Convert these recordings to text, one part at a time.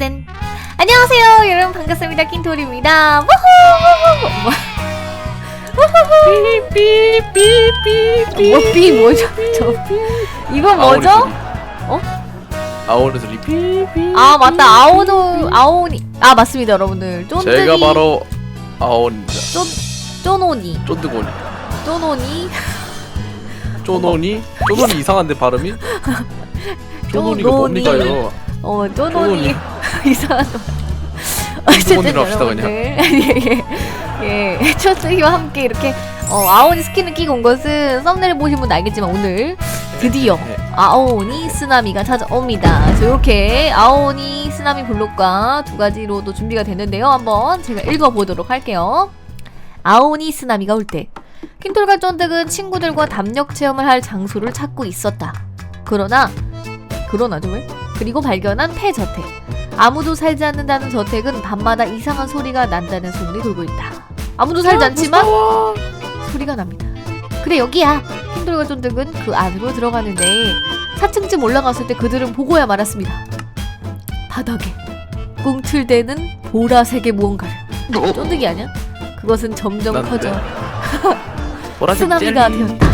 땡. 안녕하세요, 여러분 반갑습니다. 킨토리입니다. 우후! 뭐- 뭐삐 뭐죠? 저 이건 뭐죠? 아오는 소리. 삐삐 아 맞다. 아오노 아오니. 아 맞습니다 여러분들. 쫀득이. 제가 바로 아오입니다. 쫀 쪼노니. 쫀득오니. 쪼노니? 쪼노니? 쪼노니 이상한데 발음이? 쪼노니가 쪼노니. 뭡니까 이거 어 쪼노니. 이상한 놈. 어쨌든 여러분들 예예 예, 쫀득이와 함께 이렇게 어, 아오니 스킨을 끼고 온 것은 썸네일 보신 분 알겠지만 오늘 드디어 네. 아오니 쓰나미가 찾아옵니다. 그래서 이렇게 아오니 쓰나미 블록과 두 가지로도 준비가 됐는데요. 한번 제가 읽어보도록 할게요. 아오니 쓰나미가 올때 킨톨과 쫀득은 친구들과 담력 체험을 할 장소를 찾고 있었다. 그러나 그러나죠 왜? 그리고 발견한 폐저택. 아무도 살지 않는다는 저택은 밤마다 이상한 소리가 난다는 소문이 돌고 있다. 아무도 살지 않지만 무서워. 소리가 납니다. 그래 여기야. 킨돌과 쫀득은 그 안으로 들어가는데 4층쯤 올라갔을 때 그들은 보고야 말았습니다. 바닥에 꿈틀대는 보라색의 무언가를. 쫀득이 아니야? 그것은 점점 난 커져 보라색 쓰나미가 젤리. 되었다.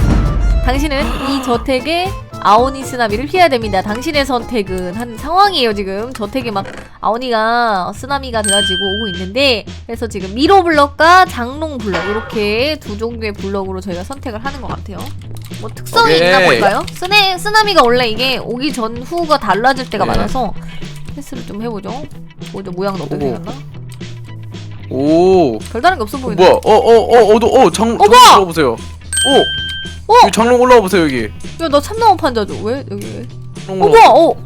당신은 이 저택에 아오니 쓰나미를 피해야 됩니다. 당신의 선택은 한 상황이에요 지금 저택에 막 아오니가 쓰나미가 돼가지고 오고 있는데 그래서 지금 미로 블럭과 장롱 블럭 이렇게 두 종류의 블럭으로 저희가 선택을 하는 것 같아요. 뭐 특성이 오케이. 있나 볼까요? 쓰네 쓰나미가 원래 이게 오기 전 후가 달라질 때가 네. 많아서 테스트를 좀 해보죠. 보죠 모양은 어떻게 오. 생겼나? 오 별다른 게 없어 어, 보이네. 뭐야 어어어어어장 어, 뭐야? 올라와 보세요 오 어? 여기 장롱 올라와 보세요 여기 야나 참나무 판자죠? 왜 여기 왜? 장롱 어 올라와. 뭐야 어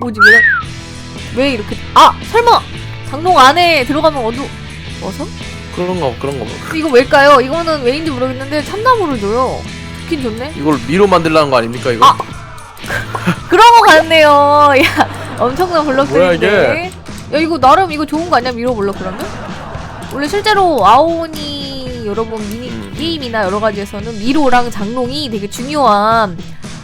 뭐지 왜, 왜 이렇게 아 설마 장롱 안에 들어가면 어두 어서? 그런가 봐 그런가 봐 이거 왜일까요? 이거는 왜인지 모르겠는데 참나무를 줘요 좋긴 좋네 이걸 미로 만들라는 거 아닙니까 이거 아. 그런 거 같네요 야 엄청난 블럭들인데 야 이거 나름 이거 좋은 거 아니야 미로 블럭 그러면? 원래 실제로 아오니 여러분 미니 음. 게임이나 여러 가지에서는 미로랑 장롱이 되게 중요한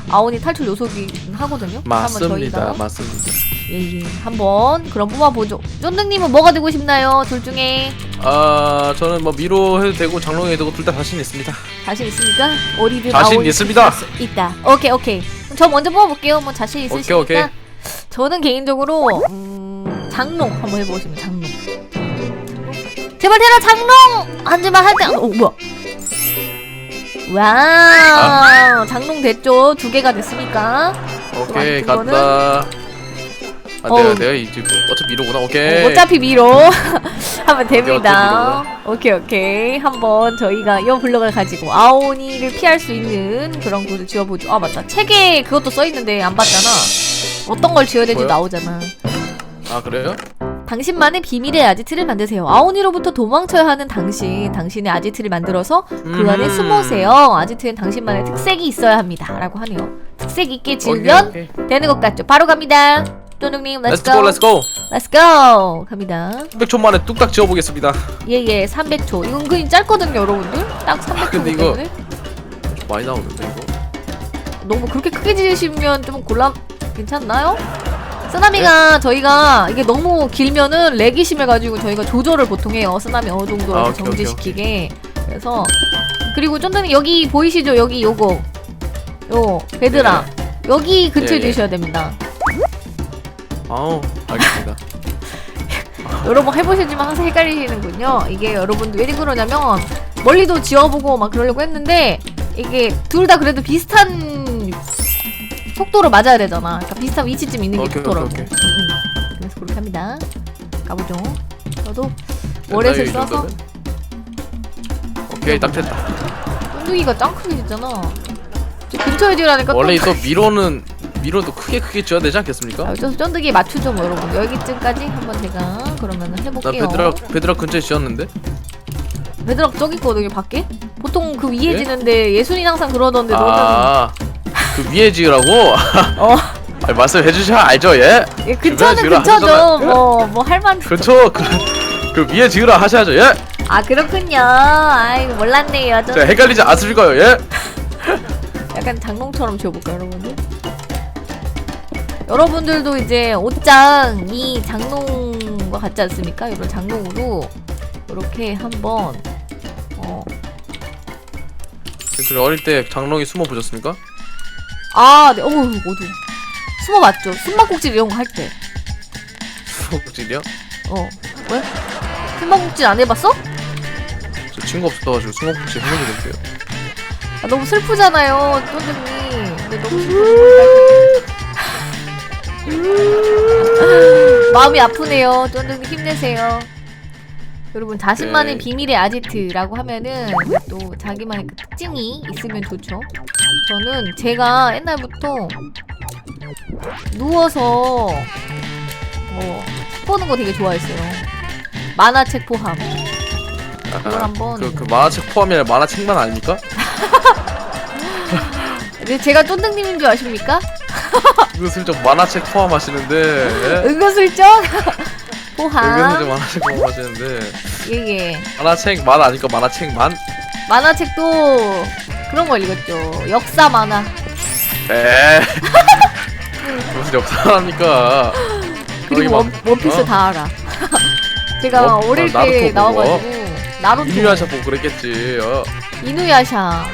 아오니 탈출 요소긴 하거든요. 맞습니다. 맞습니다. 예 예. 한번 그럼 뽑아보죠. 쫀득님은 뭐가 되고 싶나요? 둘 중에? 아 저는 뭐 미로 해도 되고 장롱 해도 되고 둘 다 자신 있습니다. 자신 있습니까? 어디든 자신 아오니 있습니다. 있다. 오케이 오케이. 그럼 저 먼저 뽑아볼게요. 뭐 자신 있으시니까 오케이, 오케이. 저는 개인적으로 음, 장롱 한번 해보시면 장롱 제발 대라 장롱 하지만 할 때 어, 뭐야 와우 장롱 됐죠 두 개가 됐으니까 오케이 간다 아 어우. 내가 이제 뭐 어차피 미로구나 오케이 어, 어차피 미로 하면 됩니다. 오케이 오케이 한번 저희가 이 블럭을 가지고 아오니를 피할 수 있는 그런 곳을 지어보죠. 아 맞다 책에 그것도 써 있는데 안 봤잖아. 어떤 걸 지어야 될지 뭐요? 나오잖아. 아 그래요? 당신만의 비밀의 아지트를 만드세요. 아오니로부터 도망쳐야 하는 당신, 당신의 아지트를 만들어서 그 안에 음. 숨으세요. 아지트엔 당신만의 특색이 있어야 합니다.라고 하네요. 특색 있게 지으면 오케이. 되는 것 같죠. 바로 갑니다. Let's go go. Let's go Let's go. 갑니다. 300초 만에 뚝딱 지어보겠습니다 예 예 300초 이거 은근히 짧거든요 여러분들 딱 300초 근데 기 이거- 때문에 많이 나오는데 이거 너무 그렇게 크게 지으시면 좀 곤란 괜찮나요? 쓰나미가 저희가 이게 너무 길면은 렉이 심해가지고 저희가 조절을 보통 해요. 쓰나미 어느 정도 아, 오케이, 정지시키게. 그래서 그리고 쫀득님 여기 보이시죠? 여기 요거. 요 베드랑 여기 근처에 예, 예. 두셔야 됩니다. 아우 알겠습니다. 여러분 해보시지만 항상 헷갈리시는군요. 이게 여러분들 왜 그러냐면 멀리도 지어보고 막 그러려고 했는데 이게 둘 다 그래도 비슷한 속도로 맞아야 되잖아. 그러니까 비슷한 위치쯤 있는 게 오케이, 좋더라고. 오케이, 오케이. 응, 응. 그래서 그렇게 합니다. 가보죠. 저도 됐나요, 월렛을 이 써서 정도면? 오케이 딱 됐다 쫀득이가 짱 크게 됐잖아. 저 근처에 지으라니까 원래 또또 미로는 미로도 크게 크게 지어야 되지 않겠습니까? 아, 쫀- 쫀득이 맞추죠 뭐 여러분. 여기쯤까지 한번 제가 그러면 나 해볼게요. 베드락 베드락 근처에 지었는데 베드락 저기 있거든요 밖에? 보통 그 위에 예? 지는데 예순이 항상 그러던데 너는 아 그 위에 지으라고? 어. 아니, 말씀해 주셔야 알죠 예? 예, 근처는 지으라 근처죠. 하셨잖아요. 뭐 뭐 할만 그쵸 그, 그 위에 지으라 하셔야죠 예? 아 그렇군요. 아이고 몰랐네요 좀 자, 헷갈리지 않습니까요 예? 약간 장롱처럼 지어볼까요 여러분들? 여러분들도 이제 옷장이 장롱과 같지 않습니까? 이런 장롱으로 이렇게 한번 어, 그 어릴 때 장롱이 숨어 보셨습니까? 아, 네, 어우, 어두. 숨어 봤죠. 숨바꼭질 이런 거 할 때. 숨어꼭질이요? 어, 왜? 숨바꼭질 안 해봤어? 저 친구 없어가지고 숨어꼭질 해본 적 없어요. 아, 너무 슬프잖아요, 쫀득님. 근데 너무 슬프니까. 마음이 아프네요. 쫀득님 힘내세요. 여러분 자신만의 네. 비밀의 아지트라고 하면은 또 자기만의 그 특징이 있으면 좋죠. 저는 제가 옛날부터 누워서 뭐 보는 거 되게 좋아했어요. 만화책 포함. 그걸 한번- 그, 그 만화책 포함이 아니라 만화책만 아닙니까? 근데 제가 쫀득님인 줄 아십니까? 은근슬쩍 만화책 포함하시는데 예? 은근슬쩍 포함. 은근슬쩍 만화책 포함하시는데 예예. 만화책 만 아니까 만화책만? 만화책도 그런 걸 읽었죠. 역사 만화. 에 무슨 역사합니까? 그리고 원, 원피스 어? 다 알아. 제가 어? 어릴 나- 때 나루토 보고. 나와가지고 나루토, 이누야샤 보고 그랬겠지. 어. 이누야샤,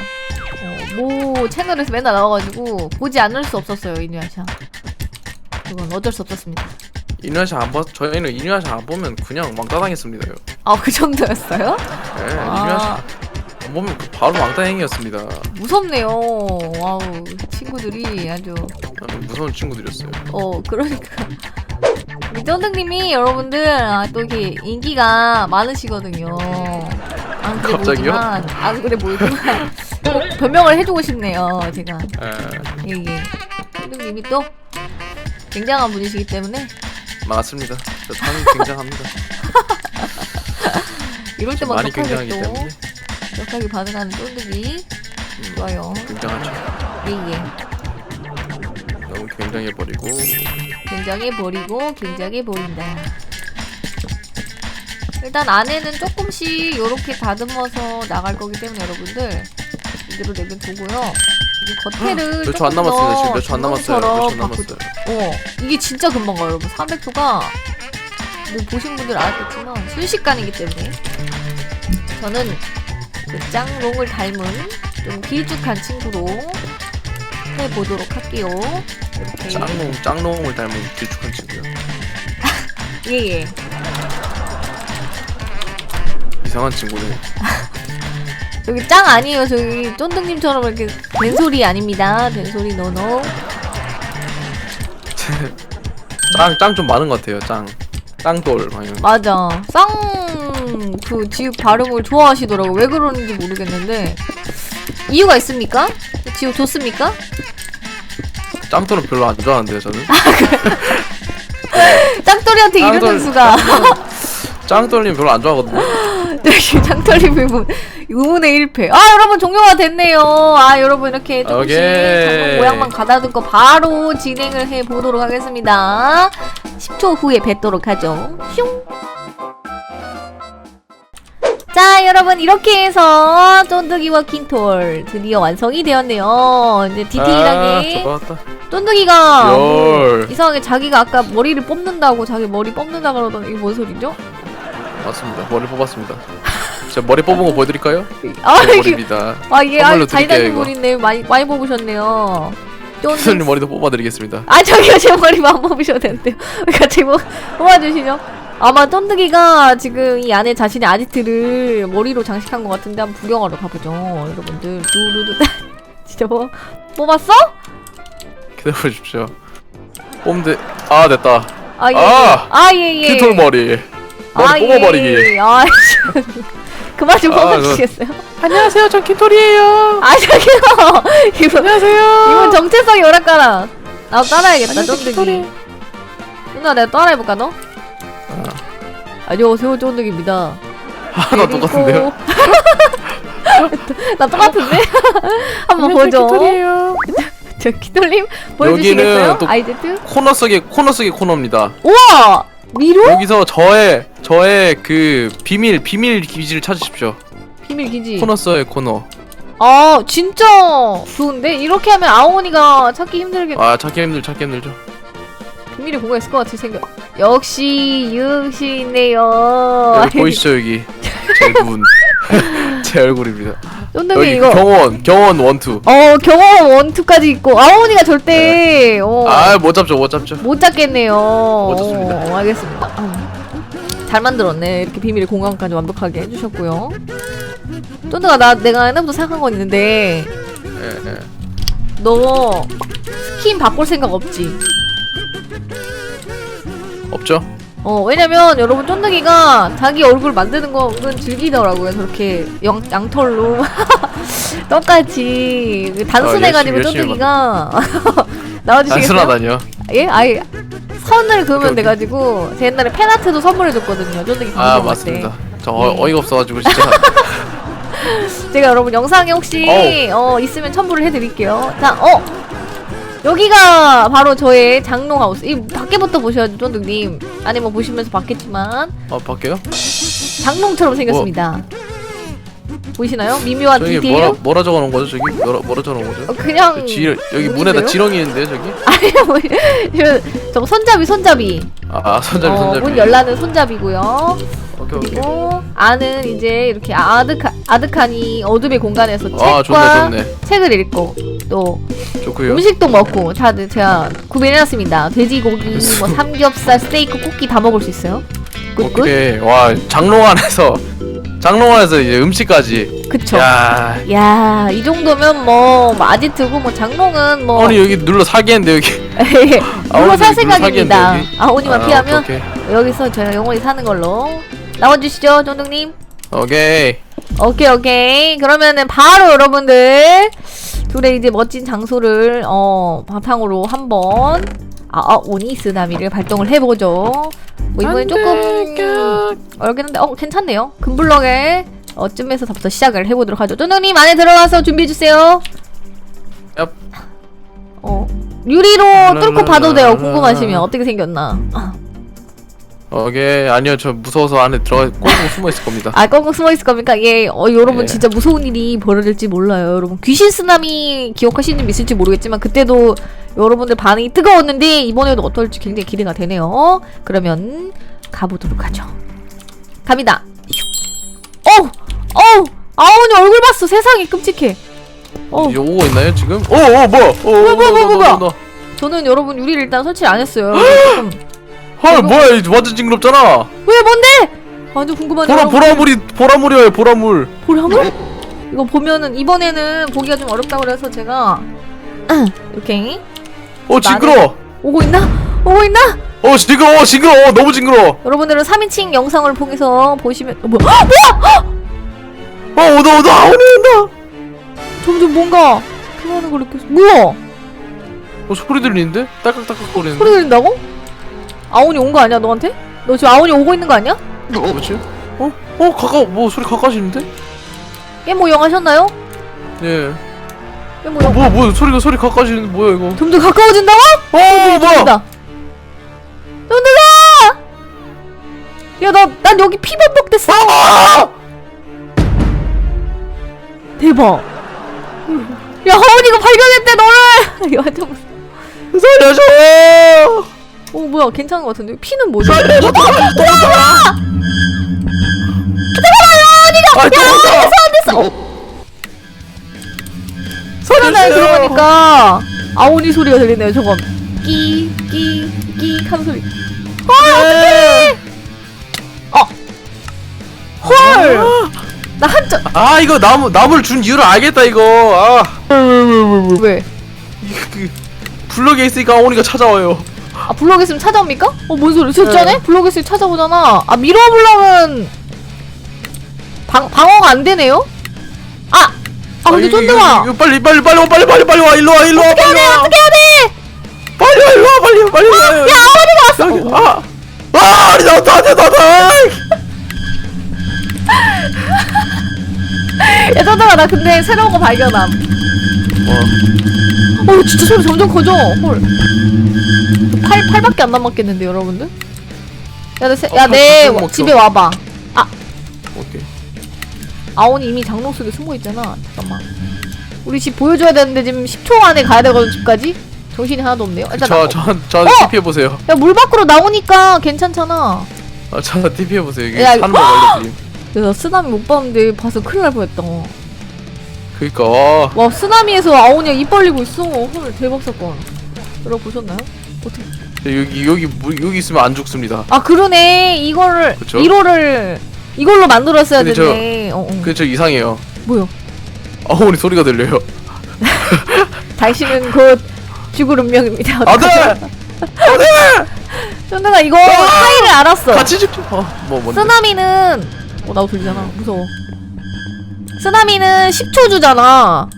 어, 모 채널에서 맨날 나와가지고 보지 않을 수 없었어요 이누야샤. 그건 어쩔 수 없었습니다. 이누야샤 안 봐, 저희는 이누야샤 안 보면 그냥 왕따당했습니다요. 아 그 정도였어요? 예, 아. 이누야샤 그 바로 왕따행위였습니다. 무섭네요. 와우 친구들이 아주 아, 무서운 친구들이었어요. 어 그러니까 우리 쫀득님이 여러분들 아, 또 이렇게 인기가 많으시거든요. 안 그래 갑자기요? 보이지만 안 그래 보이지만 꼭 변명을 해주고 싶네요. 제가 예, 이게 쫀득님이 또 굉장한 분이시기 때문에 맞습니다. 저 타는 굉장합니다. 이럴 때만 많이 굉장하기 또 때문에 격하게 반응하는 쫀득이 좋아요. 굉장하죠. 예예. 너무 굉장해 버리고 굉장해 버리고 굉장해 버린다. 일단 안에는 조금씩 이렇게 다듬어서 나갈 거기 때문에 여러분들 이대로 내면 되고요. 이제 겉에를 몇 초안 남았어요. 지금 몇초 안 남았어요. 몇초 남았어요. 어 이게 진짜 금방 가요 여러분. 300초가 뭐 보신 분들 알았겠지만 순식간이기 때문에 저는 그 짱롱을 닮은 좀 길쭉한 친구로 해보도록 할게요. 이렇게. 짱롱 짱롱을 닮은 길쭉한 친구요. 예 예. 이상한 친구네. 저기 짱 아니에요. 저기 쫀득님처럼 이렇게 된소리 아닙니다. 된소리 노노. 짱 짱 좀 많은 것 같아요. 짱 짱돌. 맞아. 쌍 그 지읒 발음을 좋아하시더라고. 왜 그러는지 모르겠는데 이유가 있습니까? 지읒 좋습니까? 짱돌은 별로 안 좋아하는데요. 저는. 짱돌이한테 이러는 짱돌. 수가. 짱돌님 별로 안 좋아하거든요. 짱돌이 부분 의문의 1패. 아 여러분 종료가 됐네요. 아 여러분 이렇게 조금씩 오케이. 모양만 가다듬고 바로 진행을 해 보도록 하겠습니다. 10초 후에 뵙도록 하죠. 슝. 자 여러분 이렇게 해서 쫀득이와 킨톨 드디어 완성이 되었네요. 이제 디테일하게 아. 쫀득이가 뭐 열. 이상하게 자기가 아까 머리를 뽑는다고 자기 머리 뽑는다 그러더니 이게 뭔 소리죠? 맞습니다. 머리 뽑았습니다. 제가 머리 뽑은 거 보여드릴까요? 아 제 이게 머리입니다. 아 이게 아주 잘 달린. 머리네 많이 많이 뽑으셨네요. 쫀득 선생님 머리도 뽑아드리겠습니다. 아 저기요 제 머리만 안 뽑으셔도 되는데요. 왜 같이 뭐 뽑아주시죠? 아마 쫀득이가 지금 이 안에 자신의 아지트를 머리로 장식한 것 같은데 한번 구경하러 가보죠, 여러분들. 두루두 진짜 뭐 뽑았어? 기다려 주십시오. 뽑는데 아 됐다. 아 예. 아! 아예 예. kittle 머리. 머리 아, 뽑아버리기. 예. 아 참. 그만 좀 아, 뽑아주시겠어요? 안녕하세요, 전 kittl이에요. 아 저기요. 이분 안녕하세요. 이분 정체성이 오락가라. 나도 따라야겠다, 쫀득이. 누나 내가 따라해볼까 너? 아, 안녕하세요 쫀득입니다. 하나 아, 똑같은데요? 나 똑같은데? 한번 보죠. 저 키돌님 보여주시겠어요? 또- 아이제트? 코너 속의 코너 속의 코너입니다. 우와! 미로? 여기서 저의 저의 그 비밀 비밀 기지를 찾으십시오. 비밀 기지. 코너 속의 코너. 아 진짜 좋은데? 이렇게 하면 아오니가 찾기 힘들겠. 아 찾기 힘들 찾기 힘들죠. 비밀의 공간 있을 것 같이 생겨. 역시 유씨네요. 여기 보이시죠 여기 제 눈, 제 얼굴입니다. 쫀득이 여기 이거. 경원, 경원 원투. 어 경험 원투까지 있고 아오니가 절대 어, 아못 잡죠, 못 잡죠. 못 잡겠네요. 잡습니다. 어, 알겠습니다. 음. 잘 만들었네. 이렇게 비밀의 공간까지 완벽하게 해주셨고요. 쫀득아 나 내가 옛날부터 생각한 건 있는데 예, 예. 너 스킨 바꿀 생각 없지? 없죠? 어 왜냐면 여러분 쫀득이가 자기 얼굴 만드는 거 은근 즐기더라고요 저렇게 양, 양털로 똑같이 단순해가지고 어, 열심히, 열심히 쫀득이가 나와주시겠어요? 단순하다뇨. 예? 아예 선을 그으면 오케이, 오케이. 돼가지고 제 옛날에 팬아트도 선물해줬거든요 쫀득이 아 맞습니다. 저 네. 어, 어이가 없어가지고 진짜. 때 제가 여러분 영상에 혹시 어 있으면 첨부를 해드릴게요 자 어 여기가 바로 저의 장롱 하우스 이 밖에부터 보셔야죠 쫀득님 아니면 보시면서 봤겠지만 어 밖에요? 장롱처럼 생겼습니다. 보이시나요? 미묘한 저기 디테일? 뭐라 뭐라 적어놓은 거죠? 저기 뭐라 뭐라 적어놓은 거죠? 어, 그냥 저 지, 여기? 문에다 지렁이 있는데 저기? 아니야 뭐 이거 저거 손잡이 손잡이. 아 손잡이 어, 손잡이. 문 열라는 손잡이고요. 오케이 오케이. 그리고 안은 이제 이렇게 아드카 아드칸이 어둠의 공간에서 아 책과 좋네 좋네. 책을 읽고 또 좋고요. 음식도 먹고 다들 제가 구매해놨습니다. 돼지고기, 뭐 삼겹살, 스테이크, 쿠키 다 먹을 수 있어요. 굿굿. 오케이. 와 장롱 안에서 장롱 안에서 이제 음식까지. 그쵸. 야. 야, 이 정도면 뭐 아지트고 뭐 장롱은 뭐 아니 여기 눌러 사기했는데 여기. 물론 아오니 살 눌러 생각입니다. 사기했는데, 여기. 아오니만 아, 피하면 오케이 여기서 제가 영원히 사는 걸로 나와주시죠, 쫀득님. 오케이. 오케이 오케이. 그러면은 바로 여러분들 둘의 이제 멋진 장소를 어 바탕으로 한번 아, 아 오니스나미를 발동을 해보죠. 뭐 이번엔 조금 어렵겠는데 어 괜찮네요. 금블럭에 어쯤에서부터 시작을 해보도록 하죠. 쫀득님 안에 들어가서 준비해 주세요. 얍. 어 유리로 뚫고 봐도 돼요. 궁금하시면 어떻게 생겼나. 아, 오케이 아니요 저 무서워서 안에 들어가 꽁꽁 숨어 있을 겁니다. 아 꽁꽁 숨어 있을 겁니까? 예, 어 여러분 예. 진짜 무서운 일이 벌어질지 몰라요. 여러분 귀신 쓰나미 기억하시는 분 있을지 모르겠지만 그때도 여러분들 반응이 뜨거웠는데 이번에도 어떨지 굉장히 기대가 되네요. 그러면 가보도록 하죠. 갑니다. 어, 어, 아오니 얼굴 봤어. 세상에 끔찍해. 어, 이제 오고 있나요 지금? 오오 뭐야? 오 뭐야, 뭐야, 뭐야, 뭐야? 너. 저는 여러분 유리를 일단 설치를 안 했어요. 조금 헐 뭐야 이 완전 징그럽잖아. 왜 뭔데? 완전 궁금하네요. 보라 보라물이 보라물이에요 보라물. 보라물? 이거 보면은 이번에는 보기가 좀 어렵다고 그래서 제가 이렇게 어 징그러. 오고 있나? 오고 있나? 어 징그러. 어 징그러. 어, 너무 징그러. 여러분들은 3인칭 영상을 통해서 보시면 어, 뭐야? 아, 뭐야? 어 오다 오다 오네 온다. 점점 뭔가 피하는 걸 느꼈어. 뭐야? 어 소리 들리는데? 딸깍딸깍 거리는데. 소리 들린다고? 아온이 온 거 아니야 너한테? 너 지금 아온이 오고 있는 거 아니야? 뭐지? 어? 어 가까 뭐 소리 가까워지는데? 깨모 영 하셨나요? 예. 깨모 어영 뭐야 뭐야 소리가 소리 가까워지는데 뭐야 이거? 점점 가까워진다고? 어 뭐야? 쫀득아! 쫀득아! 야, 나, 난 여기 피범벅 됐어! 아! 대박! 야, 하원이가 발견했대, 너를! 야, 좀, 살려줘! 어, 뭐야, 괜찮은 것 같은데? 피는 뭐지? 살려줘! 도망가! 아 도망가! 안 됐어! 어, 소리나에 들어가니까, 아오니 소리가 들리네요, 저건. 끼, 끼, 끼 하는 소리. 아, 어떡해! 어! 헐! 나 한점 아 이거 나무 나무를 준 이유를 알겠다 이거. 아. 왜? 그 블럭에 있으니까 아오니가 찾아와요. 아 블럭 있으면 찾아옵니까? 어 뭔 소리? 진짜네? 네. 블럭 있으면 찾아오잖아. 아 미러 블럭은 방 방어가 안 되네요? 아! 아 근데 이거, 쫀득아! 이거, 이거 빨리 빨리 빨리 와 빨리 빨리 빨리 와 일로 와 일로 와 빨리 와 어떻게 해야 돼? 빨리 와 일로 와 빨리 와, 빨리 와. 야 아버지가 왔어! 여기 아. 아, 아니 나한테 나한테 나한테. 야 쫀득아 나 근데 새로운 거 발견함. 어. 어 진짜 소리 점점 커져. 헐. 팔 팔밖에 안 남았겠는데 여러분들? 어, 야내 팔 집에 와봐. 아온이 이미 장롱 속에 숨어 있잖아. 잠깐만. 우리 집 보여줘야 되는데 지금 10초 안에 가야 되거든 집까지. 정신이 하나도 없네요. 일단 저, 나- 저, 저 어! TP 해보세요. 야, 물 밖으로 나오니까 괜찮잖아. 아, 저 TP 해보세요. 이게 야, 사는 법 알려드림. 야, 쓰나미 못 봤는데 봐서 큰일 날 뻔했다. 그니까, 와. 와, 쓰나미에서 아오니가 입 벌리고 있어. 헐, 대박 사건. 여러분 보셨나요? 어떻게? 여기, 여기, 물, 여기 있으면 안 죽습니다. 아, 그러네. 이거를, 그쵸? 1호를 이걸로 만들었어야 근데 저- 됐네. 어, 어. 저 이상해요. 뭐요? 아오니 소리가 들려요. 당신은 곧 죽을 운명입니다. 안 돼! 쫀득아, 이거 차이를 알았어. 같이 죽죠. 어, 뭐, 뭔데? 쓰나미는 어 나도 들리잖아 무서워 쓰나미는 10초 주잖아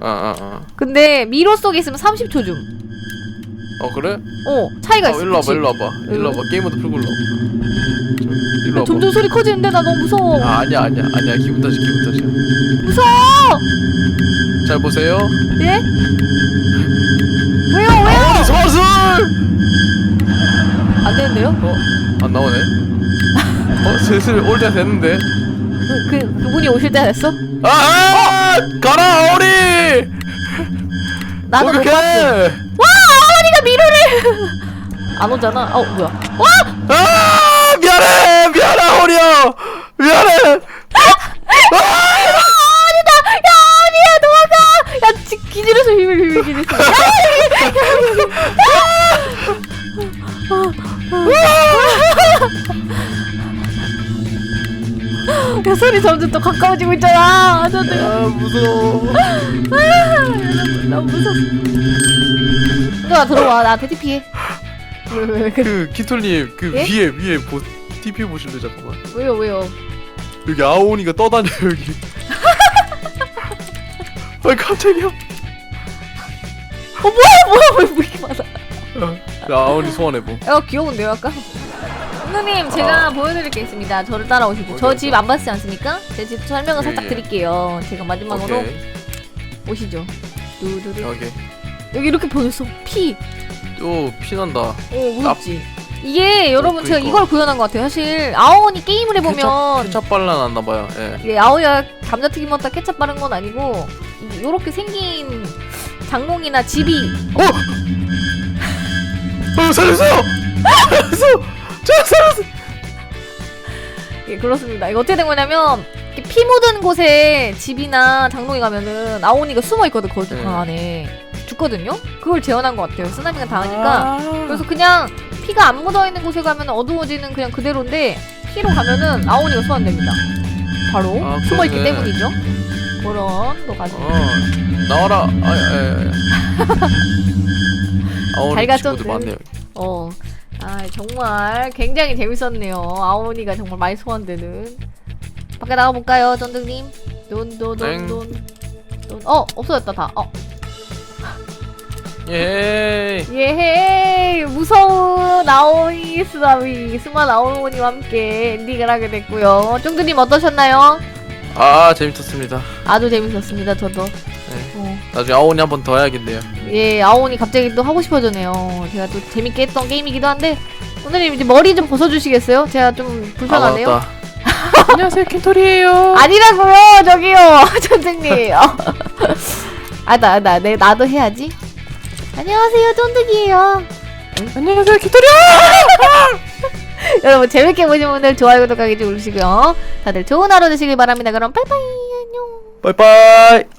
아, 아, 아. 근데 미로 속에 있으면 30초 줌 어, 그래? 어, 차이가 있어 어, 일로 와봐, 그치? 일로 와봐. 일로 와봐. 게임 모드 풀고 일로 와봐. 저, 일로. 점점 소리 커지는데 나 너무 무서워 아, 아니야, 아니야, 아니야. 기분 탓이, 기분 탓이야. 무서워 잘 보세요. 예? 왜요 왜요 아오니 소술! 안 되는데요? 어? 안 나오네. 어, 슬슬 올 때 됐는데. 그, 그 그분이 오실 때 됐어? 아, 아! 가라, 아오니! 나는 못! 봤어 와 어머니가 미로를 안 오잖아 어 뭐야 와 아! 미안해! 미안해, 아오니야! 미안해! 어머니다. 야 어머니야. 도망가. 야 지, 기지로서 비밀 비밀 야 소리 점점 또 가까워지고 있잖아. 아, 저 내가 아, 무서워. 너무 무서워. 들어와 들어와. 나한테 TP 왜왜 그, 그, 키톨님, 그 예? 위에, 위에 보, TP 보실래, 잠깐만. 왜요 왜요 여기 아오니가 떠다녀, 여기. 아, 깜짝이야. 어 뭐야 뭐야 왜 이렇게 많아 야, 아오니 소환해보. 야 귀여운데요 아까 선생님 제가 보여드릴 게 있습니다 저를 따라오시고 저 어디, 집 안 봤지 않습니까? 제 집 설명을 예, 살짝 예. 드릴게요 제가 마지막으로 오케이. 오시죠 오케이. 여기 이렇게 보냈어 피 또, 피난다. 어 무섭지 이게 여러분 제가 그러니까. 이걸 구현한 것 같아요 사실 아오니 게임을 해보면 케찹 발라놨나봐요, 예. 이게 아오야 감자튀김 먹다 케찹 바른 건 아니고 이- 요렇게 생긴 장롱이나 집이 어! 어, 살려주세요! 살려주세요! 제가 살려주세요! 예, 그렇습니다. 이거 어떻게 된 거냐면 이렇게 피 묻은 곳에 집이나 장롱에 가면은 아오니가 숨어 있거든 거기 네. 방 안에 죽거든요. 그걸 재현한 것 같아요. 쓰나미가 당하니까 아. 그래서 그냥 피가 안 묻어 있는 곳에 가면 어두워지는 그냥 그대로인데 피로 가면은 아오니가 소환됩니다. 바로 아, 숨어 있기 그러네. 때문이죠. 그런 거 가지고 어, 나와라. 아, 아, 아, 아. 아오니 잘 친구들 갔죠, 많네요. 어. 아 정말 굉장히 재밌었네요. 아오니가 정말 많이 소환되는. 밖에 나가 볼까요, 전등님? 돈돈돈돈. 돈. 어 없어졌다 다. 어 예. 예헤이 무서운 아오니 스나미 스마 아오니와 함께 엔딩을 하게 됐고요. 쫑드님 어떠셨나요? 아, 재밌었습니다. 아주 재밌었습니다. 저도. 네. 어. 나중에 아오니 한 번 더 해야겠네요. 예, 아오니 갑자기 또 하고 싶어졌네요. 제가 또 재밌게 했던 게임이기도 한데 오늘 이제 머리 좀 벗어주시겠어요? 제가 좀 불편하네요. 아. 안녕하세요, 켄토리에요. 아니라고요, 저기요, 전등님. 어. 아, 나, 나, 내, 나도 해야지. 안녕하세요, 쫀득이에요. 안녕하세요, 켄토리요. 여러분 재밌게 보신 분들 좋아요, 구독하기 좀 누르시고요. 다들 좋은 하루 되시길 바랍니다. 그럼 빠이빠이 안녕. 빠이빠이.